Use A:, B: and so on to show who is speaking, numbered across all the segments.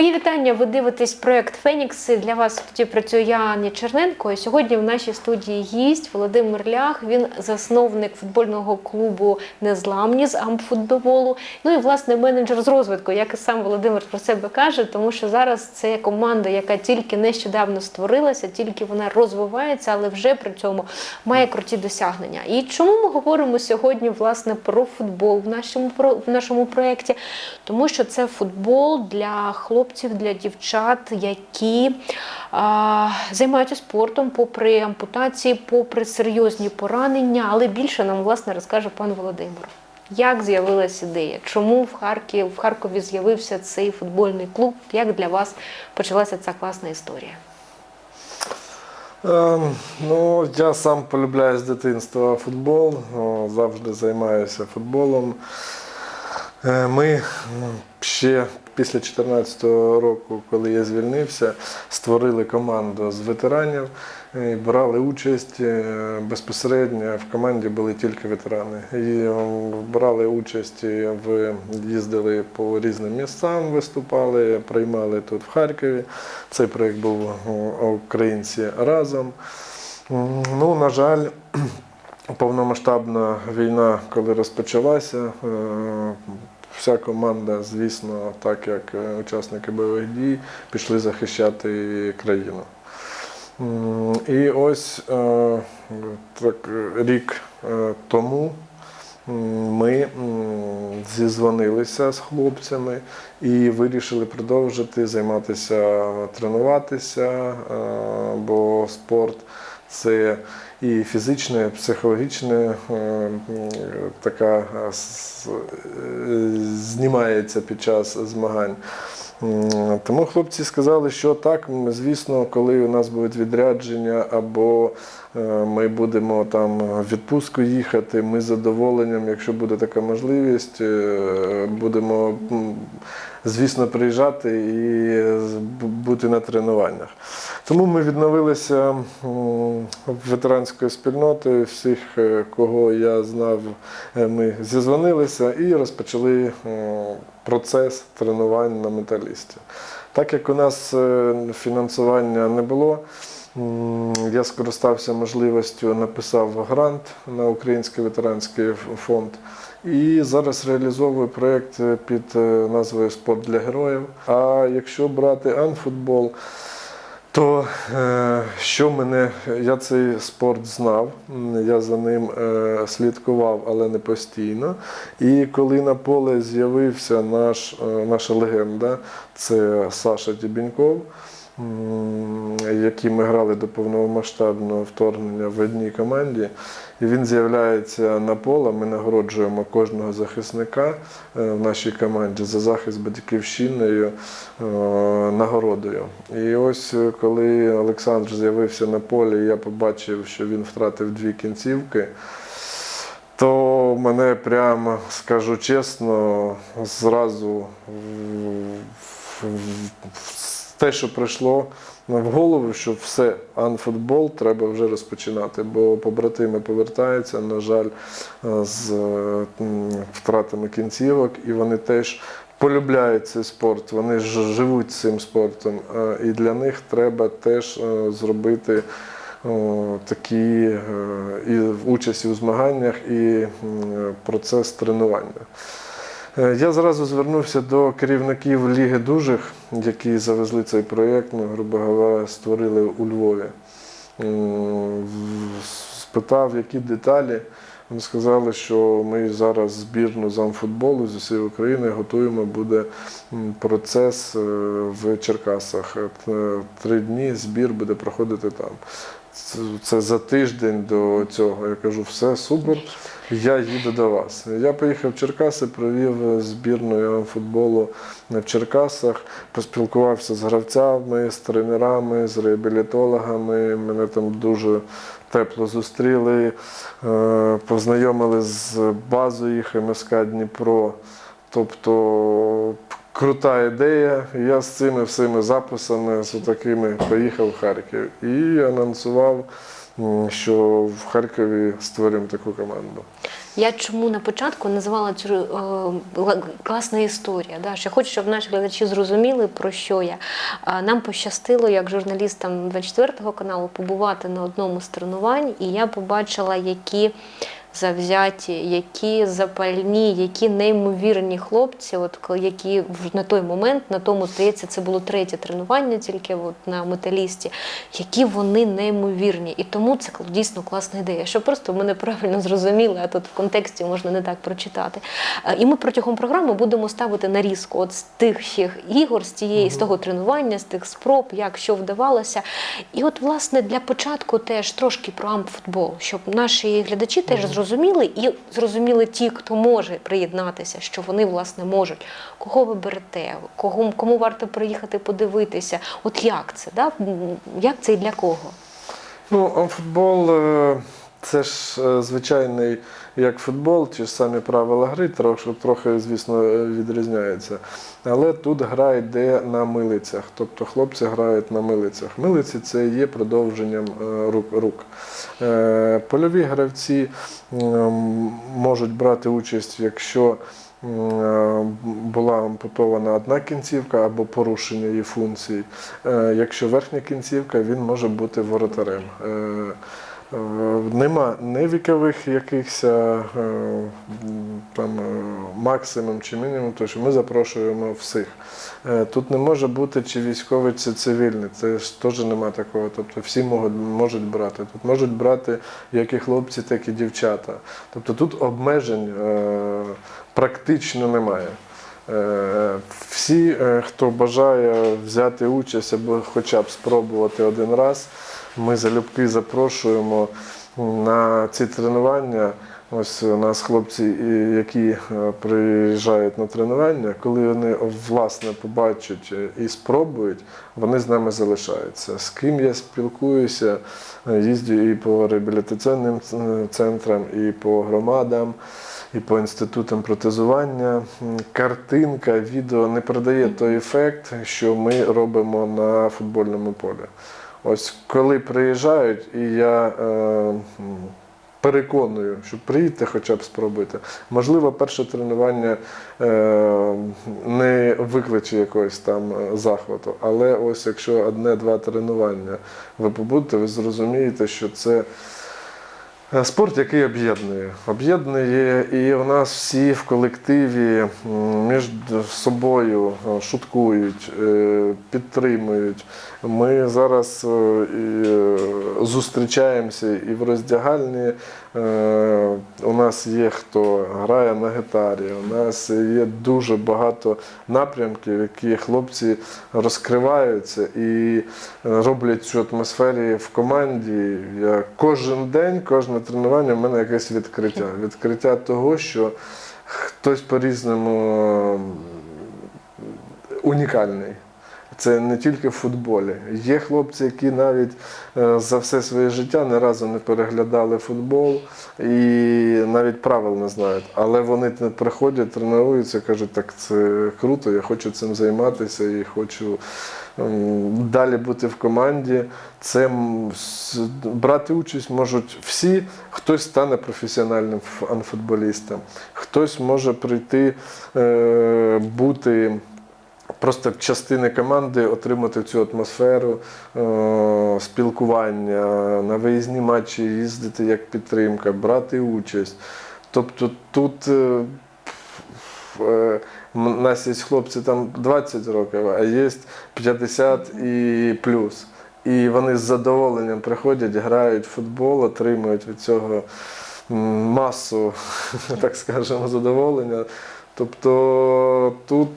A: Мої вітання. Ви дивитесь проект Фенікси. Для вас студії працює я, Аня Черненко. І сьогодні в нашій студії гість Володимир Лях. Він засновник футбольного клубу Незламні з амфутболу. Ну і власне менеджер з розвитку, як і сам Володимир про себе каже, тому що зараз це команда, яка тільки нещодавно створилася, тільки вона розвивається, але вже при цьому має круті досягнення. І чому ми говоримо сьогодні власне про футбол в нашому в нашому проєкті? Тому що це футбол для хлопців, для дівчат, які а, займаються спортом, попри ампутації, попри серйозні поранення, але більше нам власне розкаже пан Володимир. Як з'явилася ідея? Чому в Харкові, в Харкові з'явився цей футбольний клуб? Як для вас почалася ця класна історія?
B: Ем, ну, я сам полюбляю з дитинства футбол, о, завжди займаюся футболом. Е, Ми ну, ще після 2014 року, коли я звільнився, створили команду з ветеранів і брали участь е, безпосередньо. В команді були тільки ветерани. І е, брали участь в їздили по різним містам, виступали, приймали тут в Харкові. Цей проєкт був Українці разом. Ну, на жаль, повномасштабна війна, коли розпочалася, е, вся команда, звісно, так як е, учасники бойових дій, пішли захищати країну. І ось е, так, рік е, тому ми зізвонилися з хлопцями і вирішили продовжити займатися, тренуватися, бо спорт це і фізичне, і психологічне е, така е, е, знімається під час змагань. Тому хлопці сказали, що так, звісно, коли у нас будуть відрядження або ми будемо там в відпустку їхати, ми з задоволенням, якщо буде така можливість, будемо, звісно, приїжджати і бути на тренуваннях. Тому ми відновилися ветеранської спільноти, всіх, е, кого я знав, е, ми зізвонилися і розпочали процес тренувань на металісті. Так як у нас е, фінансування не було, я скористався можливістю, написав грант на Український ветеранський фонд. І зараз реалізовую проєкт під назвою Спорт для героїв. А якщо брати анфутбол, то е, що мене, я цей спорт знав, я за ним е, слідкував, але не постійно. І коли на поле з'явився наш, е, наша легенда, це Саша Дібіньков, який ми грали до повномасштабного вторгнення в одній команді. І він з'являється на поле. Ми нагороджуємо кожного захисника е, в нашій команді за захист батьківщиною е, нагородою. І ось е, коли Олександр з'явився на полі, я побачив, що він втратив дві кінцівки. То мене прямо, скажу чесно, зразу те, що прийшло в голову, що все, анфутбол треба вже розпочинати, бо побратими повертаються, на жаль, е, з е, втратами кінцівок, і вони теж полюбляють цей спорт, вони ж живуть цим спортом. е, І для них треба теж зробити такі і участь у змаганнях, і процес тренування. Е, Я зразу звернувся до керівників Ліги дужих, які завезли цей проєкт, ми, грубо говоря, створили у Львові. Спитав, які деталі. Вони сказали, що ми зараз збірну з амфутболу з усієї України готуємо, буде процес е, в Черкасах. Е, Три дні збір буде проходити там. Це за тиждень до цього. Я кажу, все супер. Я їду до вас. Я поїхав в Черкаси, провів збірною футболу в Черкасах, поспілкувався з гравцями, з тренерами, з реабілітологами. Мене там дуже тепло зустріли, е, познайомили з базою їх МСК Дніпро. Тобто крута ідея. Я з цими всіми записами з такими поїхав в Харків і анонсував, що в Харкові створюємо таку команду.
A: Я чому на початку називала цю е, класна історія. Да? Що хочу, щоб наші глядачі зрозуміли, про що я. Нам пощастило, як журналістам 24 каналу, побувати на одному з тренувань, і я побачила, які завзяті, які запальні, які неймовірні хлопці, от які в- на той момент, на тому здається, це було третє тренування, тільки от на металісті, які вони неймовірні. І тому це дійсно класна ідея. Щоб просто мене правильно зрозуміли, а тут в контексті можна не так прочитати. Е, І ми протягом програми будемо ставити нарізку от з тих всіх ігор, з тієї з того тренування, з тих спроб, як що вдавалося. І от, власне, для початку теж трошки про ампфутбол, щоб наші глядачі теж зрозуміли і зрозуміли ті, хто може приєднатися, що вони власне можуть. Кого ви берете, кого кому варто приїхати подивитися? От як це? Да? Як це і для кого?
B: Ну, футбол це ж е, звичайний як футбол, ті ж самі правила гри, трохи, трохи звісно, е, відрізняються. Але тут гра йде на милицях, тобто хлопці грають на милицях. Милиці це є продовженням е, рук. Е, Польові гравці можуть брати участь, якщо була ампутована одна кінцівка або порушення її функцій. Якщо верхня кінцівка, він може бути воротарем. Е, Нема не вікових якихось е, там е, максимум чи мінімум, тому що ми запрошуємо всіх. Тут не може бути чи військовий, чи цивільний. Це ж теж нема такого. Тобто всі можуть, можуть брати. Тут можуть брати як і хлопці, так і дівчата. Тобто тут обмежень практично немає. Всі, хто бажає взяти участь або хоча б спробувати один раз, ми залюбки запрошуємо на ці тренування. Ось у нас хлопці, які е, приїжджають на тренування, коли вони власне побачать е, і спробують, вони з нами залишаються. З ким я спілкуюся, е, їздю і по реабілітаційним центрам, і по громадам і по інститутам протезування. Картинка, відео не передає той ефект, що ми робимо на футбольному полі. Ось коли приїжджають, і я е, переконую, що приїдьте хоча б спробуйте. Можливо, перше тренування е, не викличе якогось там е, захвату, але ось якщо одне-два тренування ви побудете, ви зрозумієте, що це. Е, Спорт, який об'єднує. Об'єднує, і в нас всі в колективі між собою е, шуткують, е, підтримують. Ми зараз зустрічаємося і в роздягальні. Нас є хто грає на гітарі, у нас є дуже багато напрямків, які хлопці розкриваються і е, роблять цю атмосферу в команді. Я кожен день, кожне тренування в мене якесь відкриття. Відкриття того, що хтось по-різному унікальний. Це не тільки в футболі. Є хлопці, які навіть е, за все своє життя ні разу не переглядали футбол і навіть правил не знають. Але вони приходять, тренуються, кажуть, так це круто, я хочу цим займатися і хочу далі бути в команді. Це брати участь можуть всі. Хтось стане професіональним ф- анфутболістом, хтось може прийти е, бути просто частини команди отримати цю атмосферу е, спілкування, на виїзні матчі їздити як підтримка, брати участь. Тобто тут е, е, у нас є хлопці там 20 років, а є 50 і плюс. І вони з задоволенням приходять, грають в футбол, отримують від цього масу, так скажемо, задоволення. Тобто тут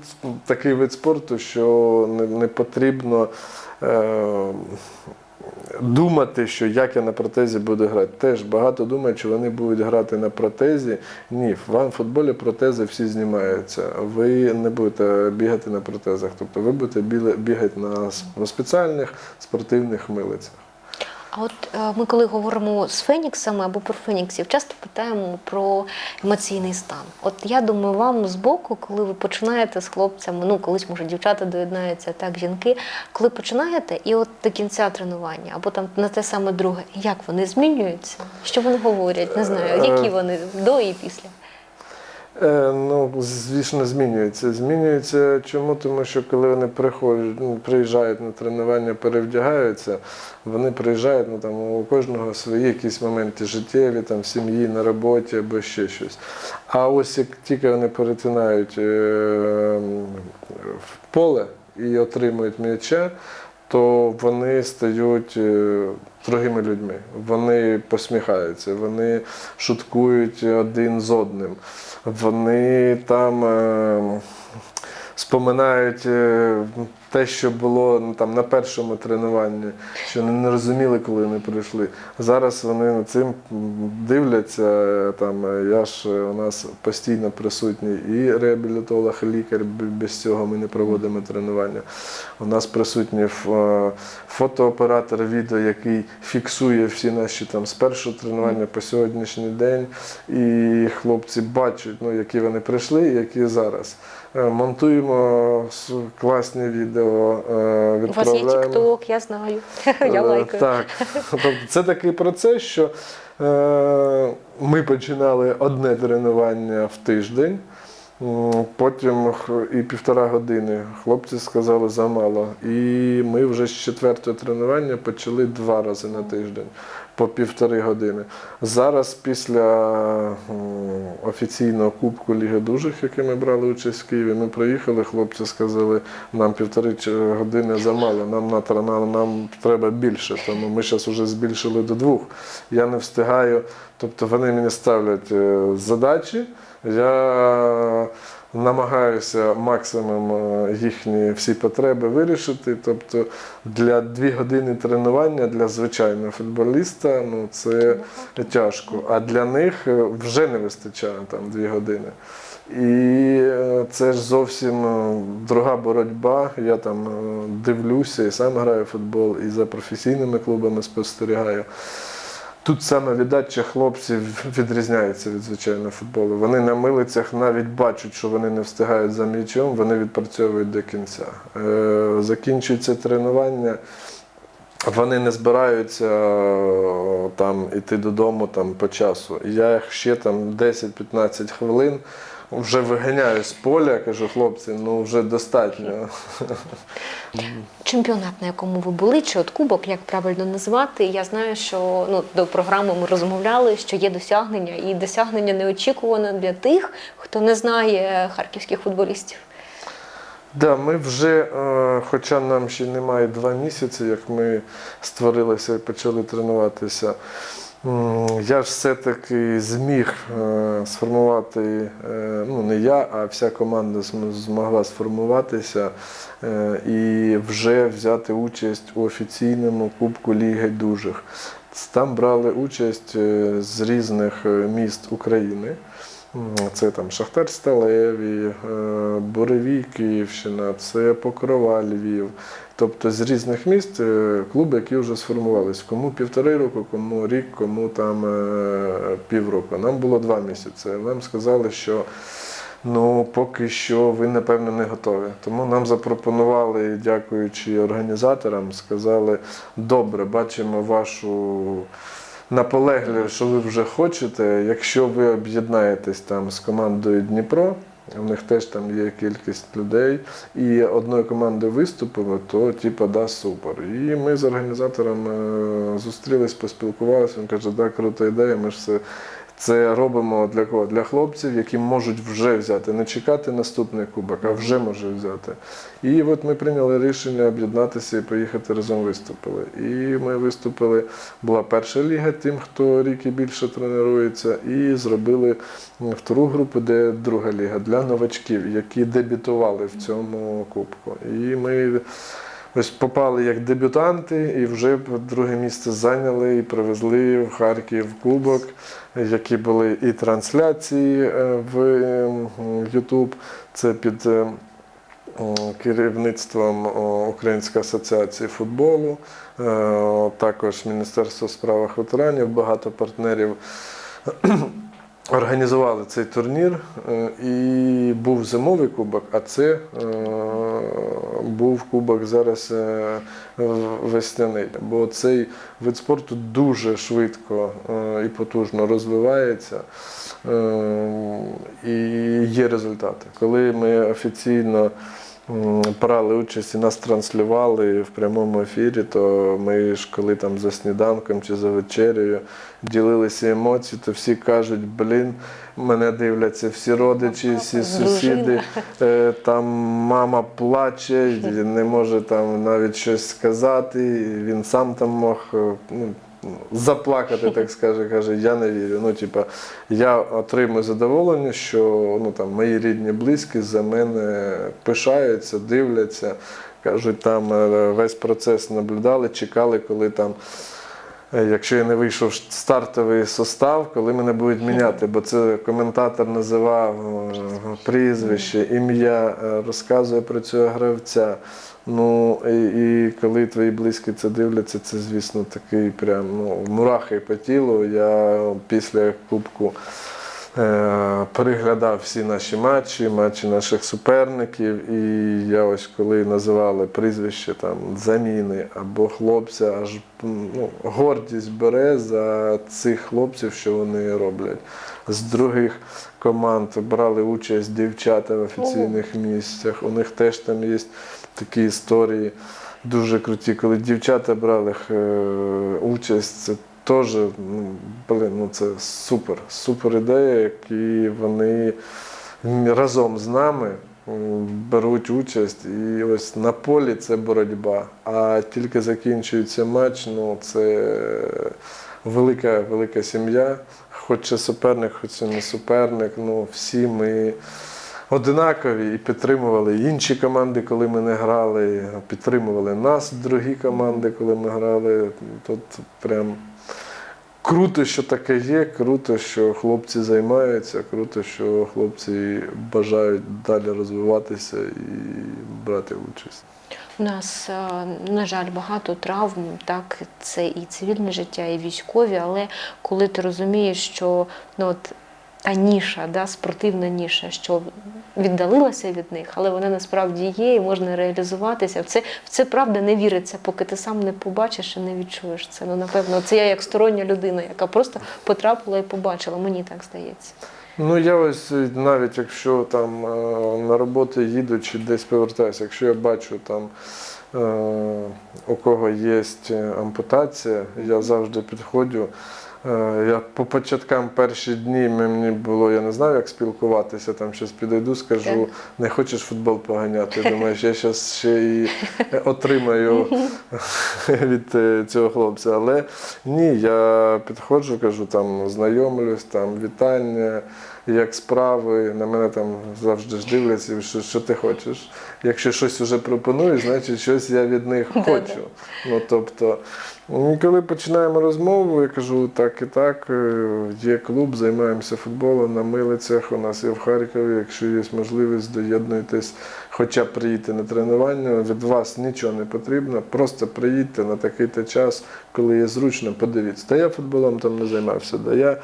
B: такий вид спорту, що не, не потрібно е, думати, що як я на протезі буду грати. Теж багато думають, що вони будуть грати на протезі. Ні, в футболі протези всі знімаються. Ви не будете бігати на протезах. Тобто ви будете бігати на спеціальних спортивних милицях.
A: А от е, ми, коли говоримо з феніксами або про феніксів, часто питаємо про емоційний стан. От я думаю, вам з боку, коли ви починаєте з хлопцями, ну колись може дівчата доєднаються, так жінки, коли починаєте, і от до кінця тренування, або там на те саме друге, як вони змінюються? Що вони говорять? Не знаю, які вони до і після.
B: Е, ну, звісно, змінюється. Змінюється чому? Тому що коли вони ну, приїжджають на тренування, перевдягаються, вони приїжджають, ну там у кожного свої якісь моменти життєві, там в сім'ї, на роботі або ще щось. А ось як тільки вони перетинають е, в поле і отримують м'яча, то вони стають е, другими людьми. Вони посміхаються, вони шуткують один з одним. Вони там е, споминають е, те, що було ну, там, на першому тренуванні, що не розуміли, коли вони прийшли. Зараз вони над цим дивляться. Там, е, я ж е, у нас постійно присутній і реабілітолог, і лікар. Без цього ми не проводимо тренування. У нас присутній фотооператор відео, який фіксує всі наші там з першого тренування по сьогоднішній день. І хлопці бачать, ну, які вони прийшли які зараз. Е, Монтуємо класні відео, відправляємо.
A: У вас є TikTok, я знаю. Я
B: Е,
A: лайкаю.
B: Так. Тобто це такий процес, що е, ми починали одне тренування в тиждень. Потім і півтора години хлопці сказали замало. І ми вже з четвертого тренування почали два рази на тиждень по півтори години. Зараз після офіційного Кубку Ліги Дужих, який ми брали участь в Києві, ми приїхали, хлопці сказали, нам півтори години замало, нам, на, нам, нам треба більше, тому ми зараз вже збільшили до двох. Я не встигаю, тобто вони мені ставлять е, задачі, я намагаюся максимум е, їхні всі потреби вирішити. Тобто для дві години тренування для звичайного футболіста ну, це тяжко, а для них е, вже не вистачає там дві години. І е, це ж зовсім е, друга боротьба. Я там е, дивлюся і сам граю в футбол, і за професійними клубами спостерігаю. Тут саме віддача хлопців відрізняється від звичайного футболу. Вони на милицях навіть бачать, що вони не встигають за м'ячом, вони відпрацьовують до кінця. Е, Закінчується тренування. Вони не збираються е, там іти додому там, по часу. Я їх ще там 10-15 хвилин вже виганяю з поля, кажу, хлопці, ну вже достатньо.
A: Чемпіонат, на якому ви були, чи от кубок, як правильно назвати. Я знаю, що ну до програми ми розмовляли, що є досягнення, і досягнення неочікуване для тих, хто не знає харківських футболістів.
B: Да, ми вже, е, хоча нам ще немає два місяці, як ми створилися і почали тренуватися. Я ж все-таки зміг е, сформувати, е, ну не я, а вся команда змогла сформуватися е, і вже взяти участь у офіційному Кубку Ліги Дужих. Там брали участь з різних міст України. М, Це там Шахтар Сталеві, е, Буревій Київщина, це Покрова Львів. Тобто з різних міст е, клуби, які вже сформувались. Кому півтори року, кому рік, кому там е, півроку. Нам було два місяці. Нам сказали, що ну поки що ви напевно не готові. Тому нам запропонували, дякуючи організаторам, сказали: добре, бачимо вашу наполегливість, що ви вже хочете. Якщо ви об'єднаєтесь там з командою Дніпро. У них теж там є кількість людей, і одної команди виступили, то типа да, супер. І ми з організатором е, зустрілись, поспілкувалися. Він каже, да, крута ідея. Ми ж це, це робимо для кого? Для хлопців, які можуть вже взяти, не чекати наступний кубок, а вже можуть взяти. І от ми прийняли рішення об'єднатися і поїхати разом виступили. І ми виступили, була перша ліга, тим, хто рік і більше тренується, і зробили втору групу, де друга ліга для новачків, які дебютували в цьому кубку. І ми ось попали як дебютанти, і вже друге місце зайняли і привезли в Харків кубок, які були і трансляції е, в YouTube. Це під е, керівництвом Української асоціації футболу, е, також Міністерство у справах ветеранів, багато партнерів організували цей турнір. е, І був зимовий кубок, а це е, був кубок зараз е, весняний. Бо цей вид спорту дуже швидко і потужно розвивається. І є результати. Коли ми офіційно брали участь і нас транслювали в прямому ефірі, то ми ж коли там за сніданком чи за вечерею ділилися емоції, то всі кажуть, блін, мене дивляться всі родичі, всі сусіди. Е, Там мама плаче, не може там навіть щось сказати. Він сам там мог е, ну, заплакати, так скаже, каже, я не вірю. Ну, типа, я отримую задоволення, що ну, там, мої рідні близькі за мене пишаються, дивляться. Кажуть, там е, весь процес наблюдали, чекали, коли там. Е, Якщо я не вийшов в стартовий состав, коли мене будуть міняти, бо це коментатор називав е, прізвище, ім'я, розказує про цього гравця. Ну і, і коли твої близькі це дивляться, це звісно такий прям ну, мурахи по тілу. Я після кубку е, переглядав всі наші матчі, матчі наших суперників. І я ось коли називали прізвище там заміни або хлопця, аж ну, гордість бере за цих хлопців, що вони роблять. З других команд брали участь дівчата в офіційних місцях. У них теж там є такі історії дуже круті. Коли дівчата брали е, участь, це теж ну, блин, ну це супер, супер ідея, і вони разом з нами беруть участь. І ось на полі це боротьба. А тільки закінчується матч, ну це велика, велика сім'я. Хоч це суперник, хоч не суперник. Ну всі ми одинакові і підтримували інші команди, коли ми не грали, підтримували нас, другі команди, коли ми грали. Тут прям круто, що таке є, круто, що хлопці займаються, круто, що хлопці бажають далі розвиватися і брати участь.
A: У нас, е, на жаль, багато травм, так, це і цивільне життя, і військові, але коли ти розумієш, що ну, от, та ніша, да, спортивна ніша, що віддалилася від них, але вона насправді є і можна реалізуватися. В це, в це правда не віриться, поки ти сам не побачиш і не відчуєш це. Ну, напевно, це я як стороння людина, яка просто потрапила і побачила. Мені так здається.
B: Ну, я ось е, навіть якщо там е, на роботу їду чи десь повертаюся, якщо я бачу там е, у кого є ампутація, я завжди підходжу. Е, Я по початкам перші дні мені було, я не знаю, як спілкуватися, там щось підійду, скажу, не хочеш футбол поганяти. Думаєш, я зараз ще і отримаю від е, цього хлопця. Але ні, я підходжу, кажу, там знайомлюсь, там вітання, як справи. На мене там завжди ж дивляться, що, що ти хочеш. Якщо щось вже пропонуєш, значить щось я від них хочу. Ну тобто, коли починаємо розмову, я кажу, так і так, е, є клуб, займаємося футболом на милицях. У нас є в Харкові. Якщо є можливість, доєднуйтесь, хоча б приїдьте на тренування. Від вас нічого не потрібно. Просто приїдьте на такий-то час, коли є зручно, подивіться. Та я футболом там не займався, да я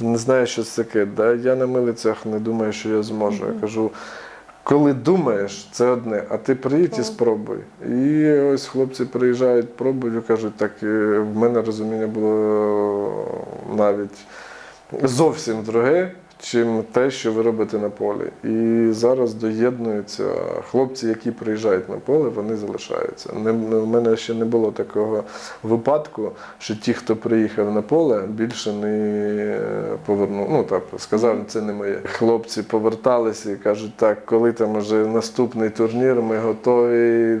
B: не знаю, що це таке. Да я на милицях не думаю, що я зможу. Я кажу. Коли думаєш, це одне, а ти приїдь і спробуй. І ось хлопці приїжджають, пробують, кажуть, так е, в мене розуміння було навіть зовсім друге, чим те, що ви робите на полі. І зараз доєднуються хлопці, які приїжджають на поле, вони залишаються. Не, в мене ще не було такого випадку, що ті, хто приїхав на поле, більше не повернув. Ну так сказав, це не моє. Хлопці поверталися і кажуть, так, коли там уже наступний турнір, ми готові.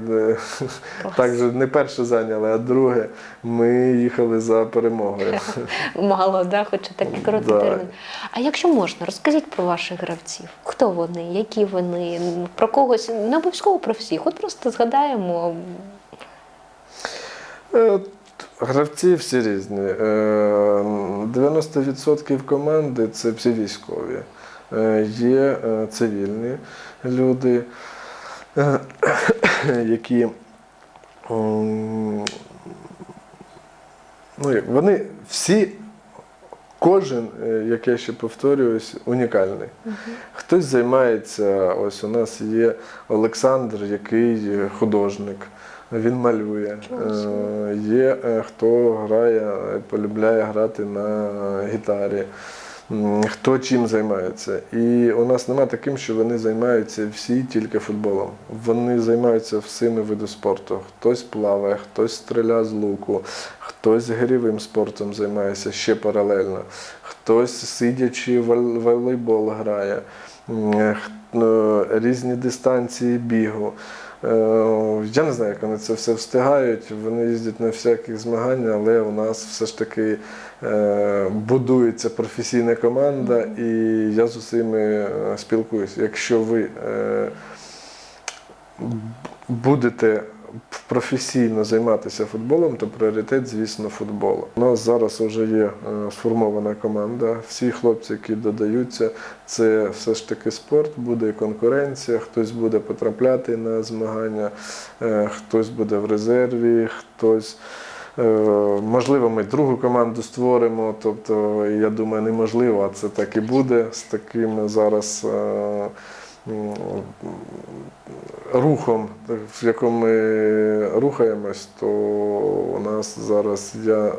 B: Так же не перше зайняли, а друге. Ми їхали за перемогою.
A: Мало, да, хоча такий короткий термін. А якщо можна, розкажіть про ваших гравців. Хто вони, які вони, про когось, не обов'язково про всіх. От просто згадаємо.
B: Е, Гравці всі різні. Е, 90% команди це всі військові. Е, Є е, цивільні люди. е, які ну, вони всі, кожен, е, як я ще повторююсь, унікальний. Хтось займається, ось у нас є Олександр, який художник. Він малює. Е, Є е, хто грає, полюбляє грати на гітарі. Хто чим займається. І у нас немає таким, що вони займаються всі тільки футболом. Вони займаються всіми видами спорту. Хтось плаває, хтось стріляє з луку, хтось гирьовим спортом займається ще паралельно, хтось сидячи вол- волейбол грає, е, різні дистанції бігу. Е, Я не знаю, як вони це все встигають. Вони їздять на всякі змагання, але у нас все ж таки е, будується професійна команда, і я з усіми е, спілкуюся. Якщо ви будете професійно займатися футболом, то пріоритет, звісно, футбол. У нас зараз вже є е, сформована команда. Всі хлопці, які додаються, це все ж таки спорт, буде конкуренція, хтось буде потрапляти на змагання, е, хтось буде в резерві, хтось. е, Можливо, ми другу команду створимо. Тобто, я думаю, неможливо, а це так і буде з таким зараз рухом, в якому ми рухаємось, то у нас зараз я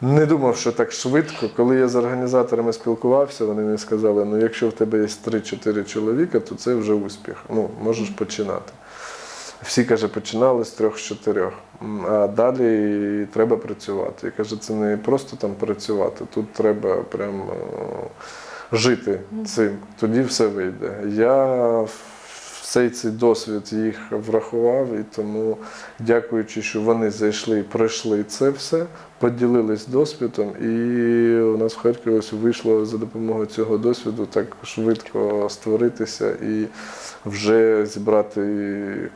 B: не думав, що так швидко. Коли я з організаторами спілкувався, вони мені сказали, ну якщо в тебе є 3-4 чоловіка, то це вже успіх. Ну, можеш починати. Всі каже, починали з трьох-чотирьох. А далі треба працювати. І каже, це не просто там працювати, тут треба прям е, жити цим. Тоді все вийде. Я цей цей досвід їх врахував, і тому, дякуючи, що вони зайшли пройшли це все, поділились досвідом, і у нас в Харкові вийшло за допомогою цього досвіду так швидко створитися і вже зібрати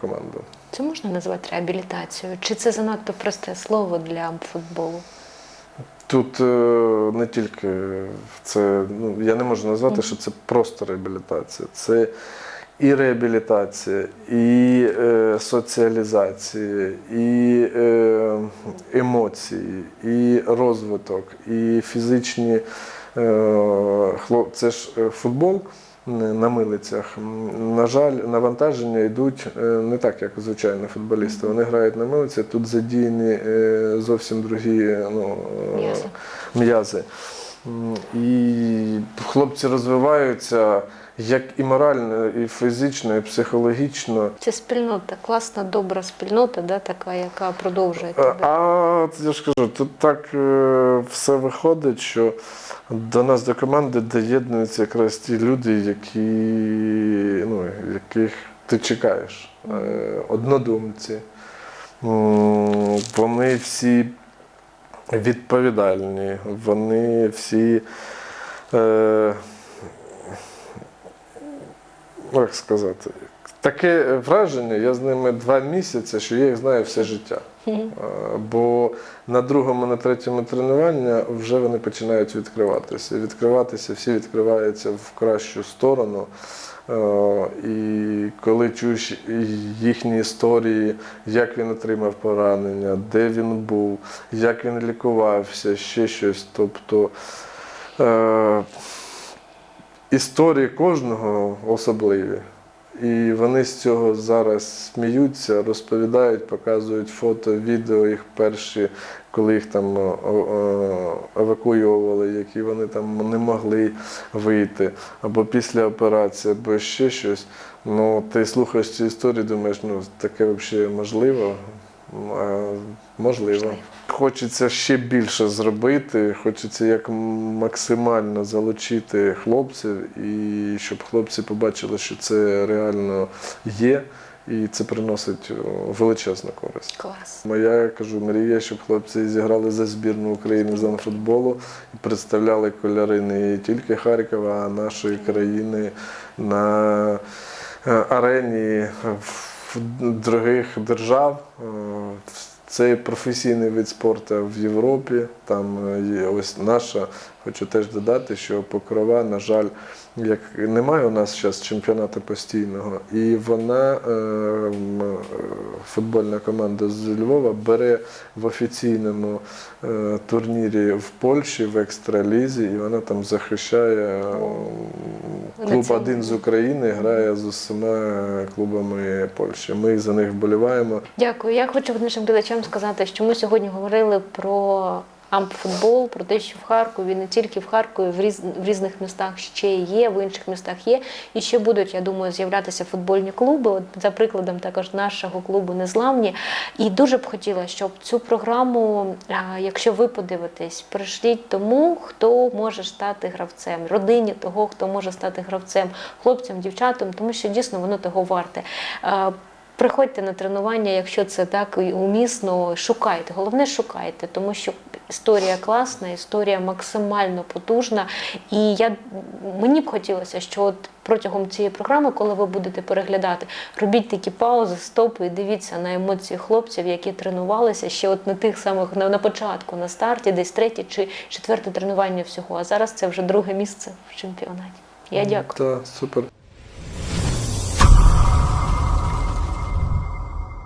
B: команду.
A: Це можна назвати реабілітацією? Чи це занадто просте слово для футболу?
B: Тут е, не тільки це, ну я не можу назвати, що це просто реабілітація. Це і реабілітація, і е, соціалізація, і е, емоції, і розвиток, і фізичні е, хлоп... Це ж е, футбол на милицях. На жаль, навантаження йдуть е, не так, як звичайно футболісти. Вони грають на милицях, тут задіяні е, зовсім другі ну, е,
A: М'язи.
B: І хлопці розвиваються як і морально, і фізично, і психологічно.
A: Це спільнота, класна, добра спільнота, да, така, яка продовжує
B: А,
A: тебе.
B: А я ж кажу, тут так е, все виходить, що до нас до команди доєднуються якраз ті люди, які, ну, яких ти чекаєш. Е, Однодумці. Вони всі відповідальні, вони всі. Е, як сказати, таке враження, я з ними два місяці, що я їх знаю все життя. Е, Бо на другому, на третьому тренуванні вже вони починають відкриватися. Відкриватися, всі відкриваються в кращу сторону. Е, І коли чуєш їхні історії, як він отримав поранення, де він був, як він лікувався, ще щось. Тобто е, історії кожного особливі. І вони з цього зараз сміються, розповідають, показують фото, відео їх перші, коли їх там евакуйовували, які вони там не могли вийти, або після операції, або ще щось. Ну, ти слухаєш ці історії, думаєш, ну таке взагалі можливо? А, можливо. Хочеться ще більше зробити, хочеться як максимально залучити хлопців, і щоб хлопці побачили, що це реально є, і це приносить величезну користь.
A: Клас.
B: Моя кажу, мрія, щоб хлопці зіграли за збірну України з футболу і представляли кольори не тільки Харкова, а нашої країни на е, арені в других держав. Е, Це професійний вид спорту в Європі. Там е, є ось наша, хочу теж додати, що Покрова, на жаль, як немає у нас зараз чемпіонату постійного, і вона, е, е, футбольна команда з Львова, бере в офіційному е, турнірі в Польщі в екстралізі, і вона там захищає клуб один з України, грає з усіма клубами Польщі. Ми за них вболіваємо.
A: Дякую. Я хочу нашим глядачам сказати, що ми сьогодні говорили про ампфутбол, про те, що в Харкові, не тільки в Харкові, в, різ, в різних містах ще є, в інших містах є. І ще будуть, я думаю, з'являтися футбольні клуби. От за прикладом також нашого клубу Незламні. І дуже б хотіла, щоб цю програму, якщо ви подивитесь, пришліть тому, хто може стати гравцем, родині того, хто може стати гравцем, хлопцям, дівчатам, тому що дійсно воно того варте. Приходьте на тренування, якщо це так умісно, шукайте. Головне, шукайте, тому що історія класна, історія максимально потужна. І я мені б хотілося, що от протягом цієї програми, коли ви будете переглядати, робіть такі паузи, стопи і дивіться на емоції хлопців, які тренувалися ще от на тих самих на, на початку, на старті, десь третє чи четверте тренування всього. А зараз це вже друге місце в чемпіонаті. Я дякую.
B: Так, супер.